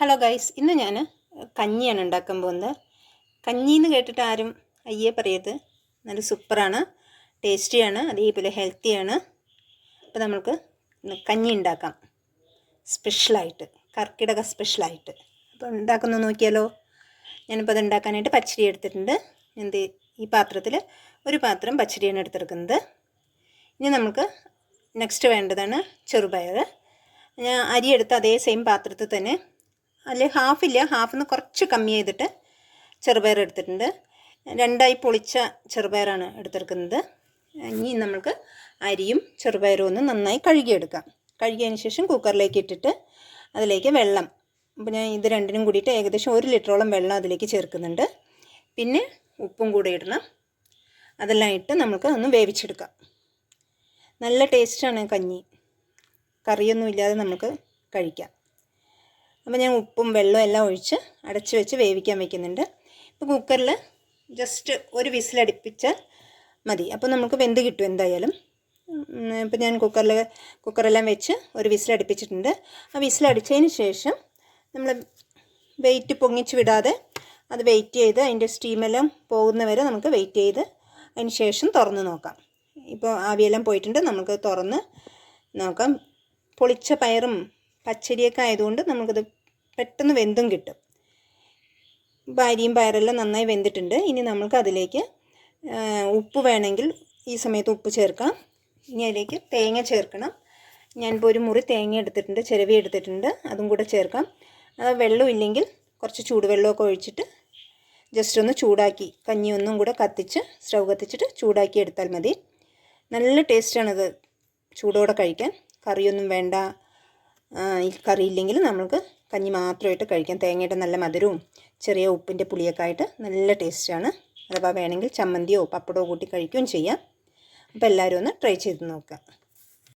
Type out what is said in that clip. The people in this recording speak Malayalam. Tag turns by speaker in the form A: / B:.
A: ഹലോ ഗൈസ് ഇന്ന് ഞാൻ കഞ്ഞിയാണ് ഉണ്ടാക്കാൻ പോകുന്നത്. കഞ്ഞി എന്ന് കേട്ടിട്ട് ആരും അയ്യേ പറയരുത്. നല്ല സൂപ്പറാണ്. ടേസ്റ്റിയാണ്. അതേപോലെ ഹെൽത്തിയാണ്. അപ്പോൾ നമുക്ക് കഞ്ഞി ഉണ്ടാക്കാം. സ്പെഷ്യലായിട്ട്. കർക്കിടക സ്പെഷ്യലായിട്ട്. അപ്പോൾ ഉണ്ടാക്കുന്ന നോക്കിയാലോ? ഞാനിപ്പോൾ അത് ഉണ്ടാക്കാനായിട്ട് പച്ചരി എടുത്തിട്ടുണ്ട്. എന്ത് ഈ പാത്രത്തിൽ ഒരു പാത്രം പച്ചരിയാണ് എടുത്തെടുക്കുന്നത് ഇനി നമുക്ക് നെക്സ്റ്റ് വേണ്ടതാണ് ചെറുപയർ ഞാൻ അരി അതേ സെയിം പാത്രത്തിൽ തന്നെ അതിൽ ഹാഫില്ല ഹാഫിൽ നിന്ന് കുറച്ച് കമ്മി ചെയ്തിട്ട് ചെറുപയർ എടുത്തിട്ടുണ്ട്. രണ്ടായി പൊളിച്ച ചെറുപയറാണ് എടുത്തെടുക്കുന്നത്. ഇനി നമുക്ക് അരിയും ചെറുപയറും ഒന്ന് നന്നായി കഴുകിയെടുക്കാം. കഴുകിയതിന് ശേഷം കുക്കറിലേക്ക് ഇട്ടിട്ട് അതിലേക്ക് വെള്ളം. അപ്പോൾ ഞാൻ ഇത് രണ്ടിനും കൂടിയിട്ട് ഏകദേശം ഒരു ലിറ്ററോളം വെള്ളം അതിലേക്ക് ചേർക്കുന്നുണ്ട്. പിന്നെ ഉപ്പും കൂടെ ഇടണം. അതെല്ലാം ഇട്ട് നമുക്ക് ഒന്ന് വേവിച്ചെടുക്കാം. നല്ല ടേസ്റ്റാണ് കഞ്ഞി. കറിയൊന്നും ഇല്ലാതെ നമുക്ക് കഴിക്കാം. അപ്പോൾ ഞാൻ ഉപ്പും വെള്ളവും എല്ലാം ഒഴിച്ച് അടച്ച് വെച്ച് വേവിക്കാൻ വെക്കുന്നുണ്ട്. ഇപ്പോൾ കുക്കറിൽ ജസ്റ്റ് ഒരു വിസിലടിപ്പിച്ചാൽ മതി. അപ്പോൾ നമുക്ക് വെന്ത് കിട്ടും എന്തായാലും. ഇപ്പോൾ ഞാൻ കുക്കറിൽ കുക്കറെല്ലാം വെച്ച് ഒരു വിസിലടിപ്പിച്ചിട്ടുണ്ട് ആ വിസിലടിച്ചതിന് ശേഷം നമ്മൾ വെയിറ്റ് പൊങ്ങിച്ച് വിടാതെ അത് വെയിറ്റ് ചെയ്ത് അതിന്റെ സ്റ്റീമെല്ലാം പോകുന്നവരെ നമുക്ക് വെയിറ്റ് ചെയ്ത് അതിന് ശേഷം തുറന്ന് നോക്കാം. ഇപ്പോൾ ആവിയെല്ലാം പോയിട്ടുണ്ട്. നമുക്ക് തുറന്ന് നോക്കാം. പൊളിച്ച പയറും പച്ചരിയൊക്കെ ആയതുകൊണ്ട് നമുക്കത് പെട്ടെന്ന് വെന്തും കിട്ടും. അരിയും പയറെല്ലാം നന്നായി വെന്തിട്ടുണ്ട്. ഇനി നമുക്ക് അതിലേക്ക് ഉപ്പ് വേണമെങ്കിൽ ഈ സമയത്ത് ഉപ്പ് ചേർക്കാം. ഇനി അതിലേക്ക് തേങ്ങ ചേർക്കണം. ഞാനിപ്പോൾ ഒരു മുറി തേങ്ങ എടുത്തിട്ടുണ്ട് ചിരവി എടുത്തിട്ടുണ്ട്. അതും കൂടെ ചേർക്കാം. വെള്ളം ഇല്ലെങ്കിൽ കുറച്ച് ചൂടുവെള്ളമൊക്കെ ഒഴിച്ചിട്ട് ജസ്റ്റ് ഒന്ന് ചൂടാക്കി കഞ്ഞി ഒന്നും കൂടെ കത്തിച്ച് സ്റ്റൗ കത്തിച്ചിട്ട് ചൂടാക്കി എടുത്താൽ മതി. നല്ല ടേസ്റ്റാണത് ചൂടോടെ കഴിക്കാൻ. കറിയൊന്നും വേണ്ട കറി ഇല്ലെങ്കിൽ നമുക്ക് കഞ്ഞി മാത്രമായിട്ട് കഴിക്കാം. തേങ്ങയുടെ നല്ല മധുരവും ചെറിയ ഉപ്പിന്റെ പുളിയൊക്കെ ആയിട്ട് നല്ല ടേസ്റ്റാണ് അഥവാ വേണമെങ്കിൽ ചമ്മന്തിയോ പപ്പടമോ കൂട്ടി കഴിക്കുകയും ചെയ്യാം. അപ്പോൾ എല്ലാവരും ഒന്ന് ട്രൈ ചെയ്ത് നോക്കുക.